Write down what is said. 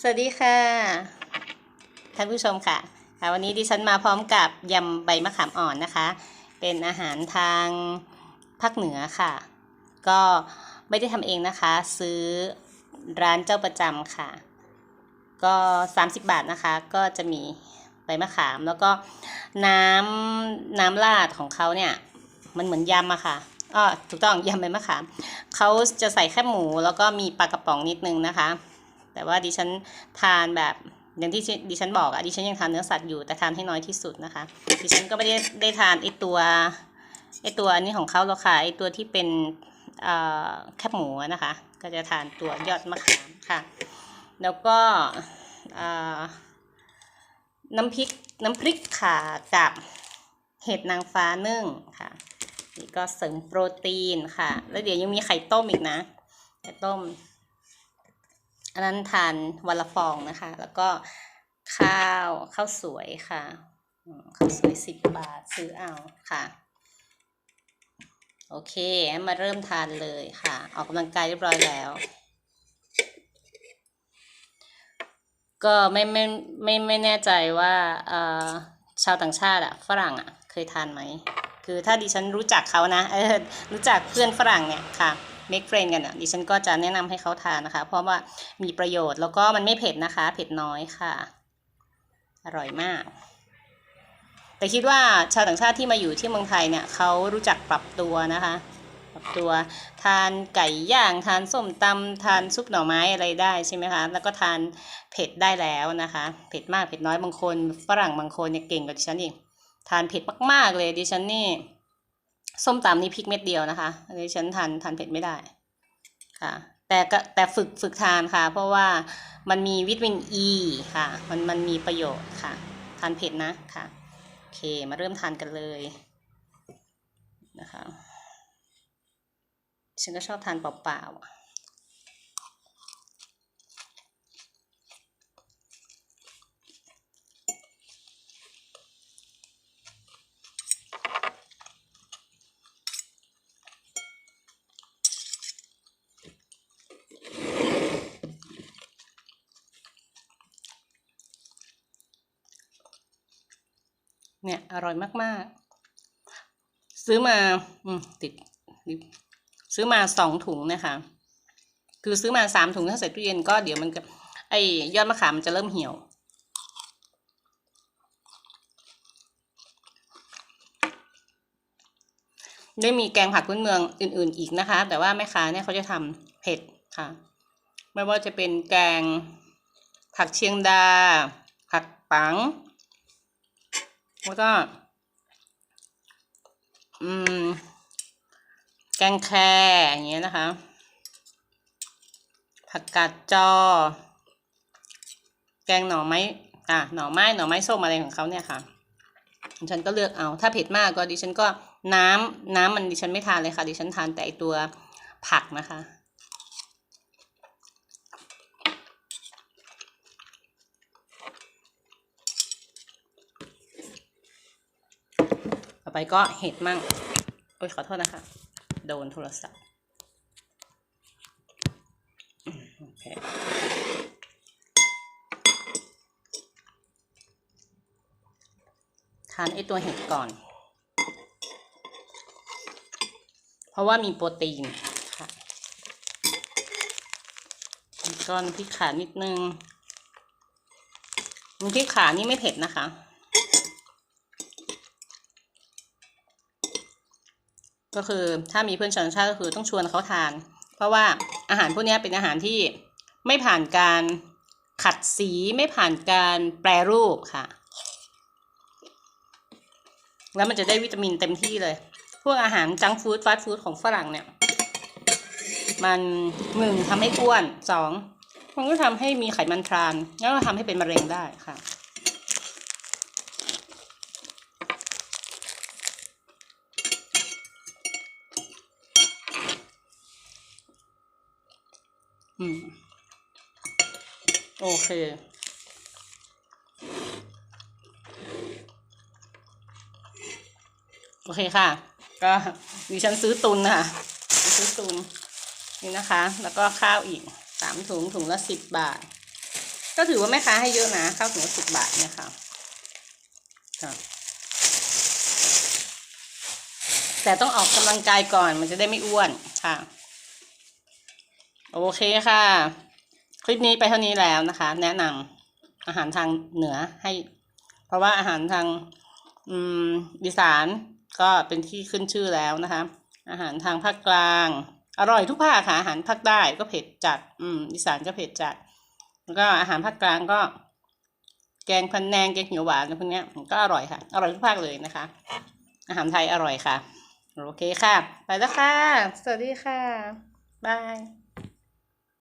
สวัสดีค่ะท่านผู้ชมค่ะค่ะ วันนี้ดิฉันมาพร้อมกับยำใบมะขามอ่อนนะคะ เป็นอาหารทางภาคเหนือค่ะ ก็ไม่ได้ทำเองนะคะ ซื้อร้านเจ้าประจำค่ะ ก็ 30 บาทนะคะ ก็จะมีใบมะขามแล้วก็น้ำน้ำราดของเขาเนี่ย มันเหมือนยำอะค่ะอ๋อถูกต้องยำใบมะขามเขาจะใส่แค่หมูแล้วก็มีปลากระป๋องนิดนึงนะคะ แต่ว่าดิฉันทานแบบอย่างที่ดิฉันบอกอะดิฉันยังทานเนื้อสัตว์อยู่แต่ทานให้น้อยที่สุดนะคะ ดิฉันก็ไม่ได้ได้ทานไอตัวไอตัวอันนี้ของเขาหรอกค่ะไอตัวที่เป็นแคบหมูนะคะ ก็จะทานตัวยอดมะขามค่ะ แล้วก็น้ำพริกน้ำพริกข่ากับเห็ดนางฟ้านึ่งค่ะนี่ก็เสริมโปรตีนค่ะ แล้วเดี๋ยวยังมีไข่ต้มอีกนะไข่ต้ม อันนั้นทานวันละฟองนะคะ แล้วก็ข้าวข้าวสวยค่ะข้าวสวยสิบบาทซื้อเอาค่ะ โอเคมาเริ่มทานเลยค่ะ ออกกำลังกายเรียบร้อยแล้วก็ไม่ไม่ไม่ไม่แน่ใจว่าเออชาวต่างชาติอะฝรั่งอะเคยทานไหม คือถ้าดิฉันรู้จักเขานะเออรู้จักเพื่อนฝรั่งเนี่ยค่ะ make friend กันอะดิฉันก็จะแนะนำให้เขาทานนะคะ เพราะว่ามีประโยชน์แล้วก็มันไม่เผ็ดนะคะ เผ็ดน้อยค่ะ อร่อยมาก แต่คิดว่าชาวต่างชาติที่มาอยู่ที่เมืองไทยเนี่ยเขารู้จักปรับตัวนะคะ ปรับตัวทานไก่ย่างทานส้มตำทานซุปหน่อไม้อะไรได้ใช่ไหมคะแล้วก็ทานเผ็ดได้แล้วนะคะ เผ็ดมากเผ็ดน้อยบางคน ฝรั่งบางคนเนี่ยเก่งกว่าดิฉันอีกทานเผ็ดมากๆเลยดิฉันนี่ ส้มตำนี่พริกเม็ดเดียวนะคะ อันนี้ฉันทานทานเผ็ดไม่ได้ค่ะแต่ก็แต่ฝึกฝึกทานค่ะ เพราะว่ามันมีวิตามินอ e ีค่ะ มันมันมีประโยชน์ค่ะ ทานเผ็ดนะค่ะโอเคมาเริ่มทานกันเลยนะคะฉันก็ชอบทานเปล่าๆ เนี่ยอร่อยมากๆ ซื้อมาอืมติดซื้อมาสองถุงนะคะ คือซื้อมาสามถุงถ้าใส่ตู้เย็นก็เดี๋ยวมันจะไอยอดมะขามมันจะเริ่มเหี่ยว ได้มีแกงผักพื้นเมืองอื่น ๆอีกนะคะ แต่ว่าแม่ค้าเนี่ยเขาจะทำเผ็ดค่ะ ไม่ว่าจะเป็นแกงผักเชียงดา ผักปัง แล้วก็ อืม แกงแครอย่างเงี้ยนะคะ ผักกาดจอ แกงหน่อไม้อะหน่อไม้หน่อไม้ส้มอะไรของเขาเนี่ยค่ะดิฉันก็เลือกเอา ถ้าเผ็ดมากก็ดิฉันก็น้ำน้ำมันดิฉันไม่ทานเลยค่ะ ดิฉันทานแต่ตัวผักนะคะ ไปก็เห็ดมั่ง โอ้ยขอโทษนะคะ โดนโทรศัพท์ โอเคทานไอตัวเห็ดก่อน เพราะว่ามีโปรตีนค่ะแล้วก็น้ำพริกขานิดนึงน้ำพริกขานี่ไม่เผ็ดนะคะ ก็คือถ้ามีเพื่อนชาวต่างชาติก็คือต้องชวนเขาทาน เพราะว่าอาหารพวกนี้เป็นอาหารที่ไม่ผ่านการขัดสีไม่ผ่านการแปรรูปค่ะ แล้วมันจะได้วิตามินเต็มที่เลย พวกอาหารจังฟู้ดฟาสต์ฟู้ดของฝรั่งเนี่ย มันหนึ่งทำให้อ้วนสองมันก็ทำให้มีไขมันทราน แล้วก็ทำให้เป็นมะเร็งได้ค่ะ อืม โอเค โอเคค่ะ ก็ดิฉันซื้อตุนค่ะซื้อตุนนี่นะคะ แล้วก็ข้าวอีกสามถุงถุงละสิบบาท ก็ถือว่าแม่ค้าให้เยอะนะข้าวเหนียวสิบบาทเนี่ยค่ะค่ะแต่ต้องออกกำลังกายก่อนมันจะได้ไม่อ้วนค่ะ โอเคค่ะ คลิปนี้ไปเท่านี้แล้วนะคะ แนะนำอาหารทางเหนือให้ เพราะว่าอาหารทางอืมอีสานก็เป็นที่ขึ้นชื่อแล้วนะคะ อาหารทางภาคกลาง อร่อยทุกภาคค่ะอาหารภาคใต้ก็เผ็ดจัด อืมอีสานก็เผ็ดจัด แล้วก็อาหารภาคกลางก็ แกงพันแนงแกงเขียวหวานอะไรพวกนี้ยก็อร่อยค่ะ อร่อยทุกภาคเลยนะคะ อาหารไทยอร่อยค่ะ โอเคค่ะ ไปแล้วค่ะ สวัสดีค่ะ บาย